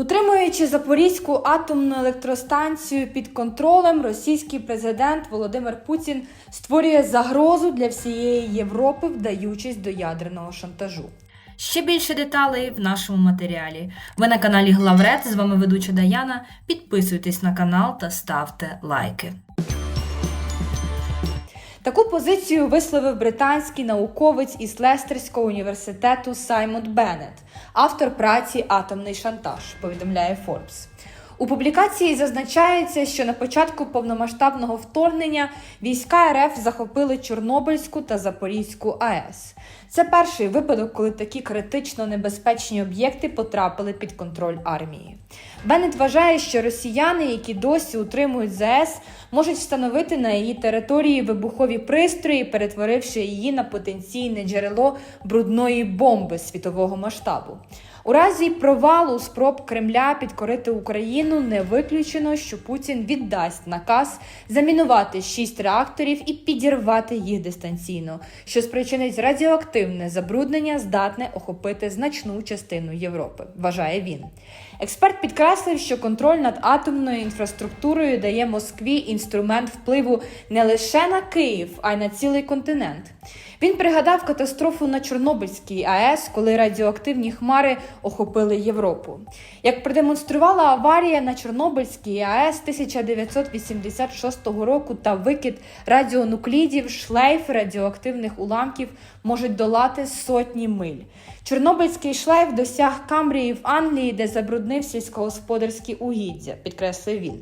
Утримуючи Запорізьку атомну електростанцію під контролем, російський президент Володимир Путін створює загрозу для всієї Європи, вдаючись до ядерного шантажу. Ще більше деталей в нашому матеріалі. Ви на каналі Главред. З вами ведуча Даяна. Підписуйтесь на канал та ставте лайки. Таку позицію висловив британський науковець із Лестерського університету Саймон Беннет, автор праці Атомний шантаж, повідомляє Forbes. У публікації зазначається, що на початку повномасштабного вторгнення війська РФ захопили Чорнобильську та Запорізьку АЕС. Це перший випадок, коли такі критично небезпечні об'єкти потрапили під контроль армії. Беннет вважає, що росіяни, які досі утримують ЗАЕС, можуть встановити на її території вибухові пристрої, перетворивши її на потенційне джерело брудної бомби світового масштабу. У разі провалу спроб Кремля підкорити Україну не виключено, що Путін віддасть наказ замінувати шість реакторів і підірвати їх дистанційно, що спричинить радіоактивне забруднення, здатне охопити значну частину Європи. Вважає він. Експерт підкреслив, що контроль над атомною інфраструктурою дає Москві інструмент впливу не лише на Київ, а й на цілий континент. Він пригадав катастрофу на Чорнобильській АЕС, коли радіоактивні хмари охопили Європу. Як продемонструвала аварія на Чорнобильській АЕС 1986 року та викид радіонуклідів, шлейф радіоактивних уламків можуть долати сотні миль. Чорнобильський шлейф досяг Камбрії в Англії, де забруднив сільськогосподарські угіддя, підкреслив він.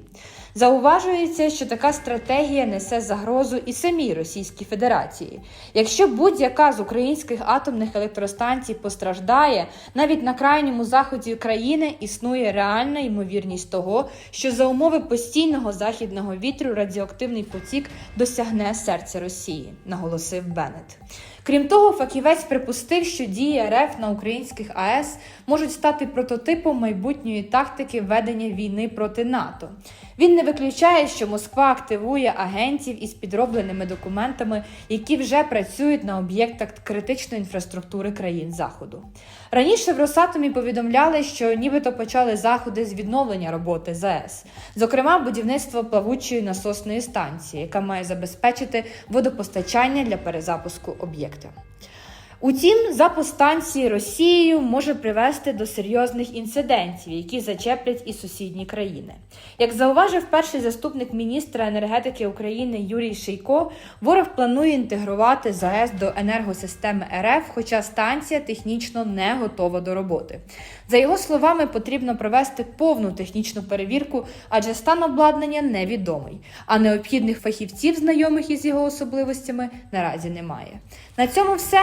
Зауважується, що така стратегія несе загрозу і самій Російській Федерації. Якщо будь-яка з українських атомних електростанцій постраждає, навіть на крайньому заході країни існує реальна ймовірність того, що за умови постійного західного вітру радіоактивний потік досягне серця Росії, наголосив Беннет. Крім того, фахівець припустив, що дії РФ на українських АЕС можуть стати прототипом майбутньої тактики ведення війни проти НАТО. Він не виключає, що Москва активує агентів із підробленими документами, які вже працюють на об'єктах критичної інфраструктури країн Заходу. Раніше в Росатомі повідомляли, що нібито почали заходи з відновлення роботи ЗАЕС, зокрема будівництво плавучої насосної станції, яка має забезпечити водопостачання для перезапуску об'єкта. Утім, запуск станції Росією може привести до серйозних інцидентів, які зачеплять і сусідні країни. Як зауважив перший заступник міністра енергетики України Юрій Шийко, ворог планує інтегрувати ЗАЕС до енергосистеми РФ, хоча станція технічно не готова до роботи. За його словами, потрібно провести повну технічну перевірку, адже стан обладнання невідомий, а необхідних фахівців, знайомих із його особливостями, наразі немає. На цьому все.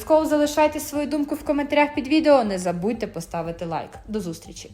Обов'язково залишайте свою думку в коментарях під відео. Не забудьте поставити лайк. До зустрічі!